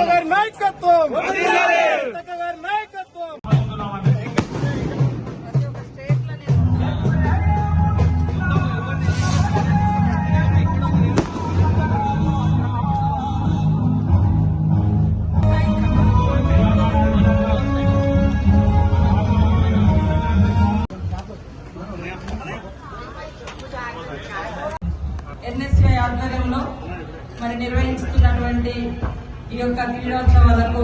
గారి నాయకత్వం. ఎన్ఎస్వై ఆధ్వర్యంలో మరి నిర్వహిస్తున్నటువంటి ఈ యొక్క క్రీడోత్సవాలకు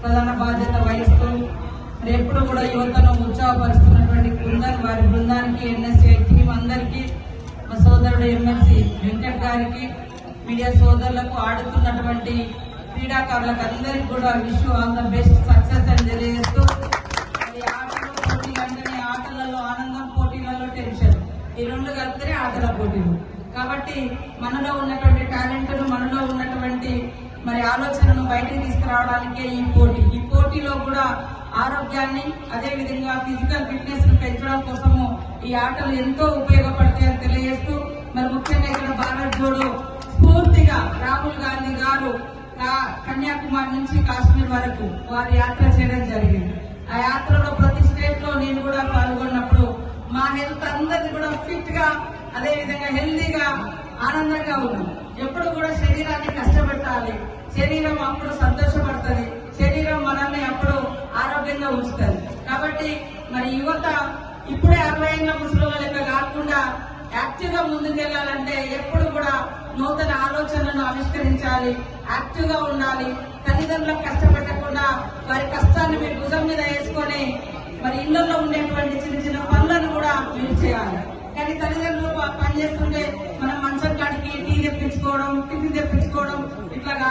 ప్రధాన బాధ్యత వహిస్తూ మరి ఎప్పుడు కూడా యువతను ఉత్సాహపరుస్తున్నటువంటి బృందం వారి బృందానికి ఎన్ఎస్ఏ టీం అందరికీ మా సోదరుడు ఎమ్మెల్సీ వెంకట్ గారికి మీడియా సోదరులకు ఆడుతున్నటువంటి క్రీడాకారులకు అందరికీ కూడా wish all the best success అని తెలియజేస్తూ ఆటలు పోటీలు అంటేనే ఆటలలో ఆనందం పోటీలలో టెన్షన్. ఈ రెండు కలిపితేనే ఆటల పోటీలు. కాబట్టి మనలో ఉన్నటువంటి టాలెంట్ను మనలో ఉన్నటువంటి మరి ఆలోచనను బయటికి తీసుకురావడానికే ఈ పోటీ. ఈ పోటీలో కూడా ఆరోగ్యాన్ని అదే విధంగా ఫిజికల్ ఫిట్నెస్ను పెంచడం కోసము ఈ ఆటలు ఎంతో ఉపయోగపడతాయని తెలియజేస్తూ మరి ముఖ్యంగా ఇక్కడ భారత్ జోడో స్ఫూర్తిగా రాహుల్ గాంధీ గారు కన్యాకుమారి నుంచి కాశ్మీర్ వరకు వారి యాత్ర చేయడం జరిగింది. ఆ యాత్రలో ప్రతి స్టేట్లో నేను కూడా పాల్గొన్నప్పుడు మా హెల్త్ అందరిది కూడా ఫిట్గా అదేవిధంగా హెల్దీగా ఆనందంగా ఉన్నాం. ఎప్పుడు కూడా శరీరాన్ని కష్టపెట్టాలి. శరీరం అప్పుడు సంతోషపడుతుంది. శరీరం మనల్ని అప్పుడు ఆరోగ్యంగా ఉంచుతుంది. కాబట్టి మరి యువత ఇప్పుడే అరవై ఏళ్ళ ముసలి లెక్క కాకుండా యాక్టివ్గా ముందుకెళ్ళాలంటే ఎప్పుడు కూడా నూతన ఆలోచనలను ఆవిష్కరించాలి. యాక్టివ్గా ఉండాలి. తల్లిదండ్రులకు కష్టపెట్టకుండా వారి కష్టాన్ని మీరు భుజం మీద వేసుకొని మరి ఇళ్ళలో ఉండేటువంటి చిన్న చిన్న పనులను కూడా మీరు చేయాలి. కానీ తల్లిదండ్రులు పనిచేస్తుంటే పని చేస్తుంటే మనం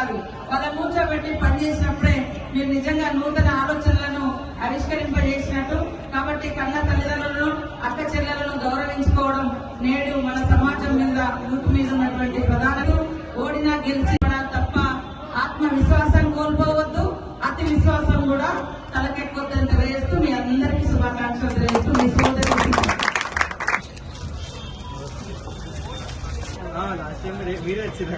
కాదు. వాళ్ళ కూర్చోబెట్టి పనిచేసినప్పుడే మీరు నిజంగా నూతన ఆలోచనలను ఆవిష్కరింపజేసినట్టు. కాబట్టి కన్న తల్లిదండ్రులను అక్క చెల్లెలను గౌరవించుకోవడం నేడు మన సమాజం మీద యూత్ మీద ఉన్నటువంటి ప్రధానలు ఓడినా గెలిచి తప్ప ఆత్మవిశ్వాసం కోల్పోవద్దు. అతి విశ్వాసం కూడా తలకెక్కొద్దని తెలియజేస్తూ మీ అందరికీ శుభాకాంక్షలు తెలియజేస్తూ మీ సోదరి మీరే వచ్చిందా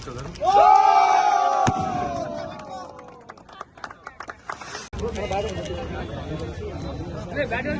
కొట్టేదారు బ్యాటర్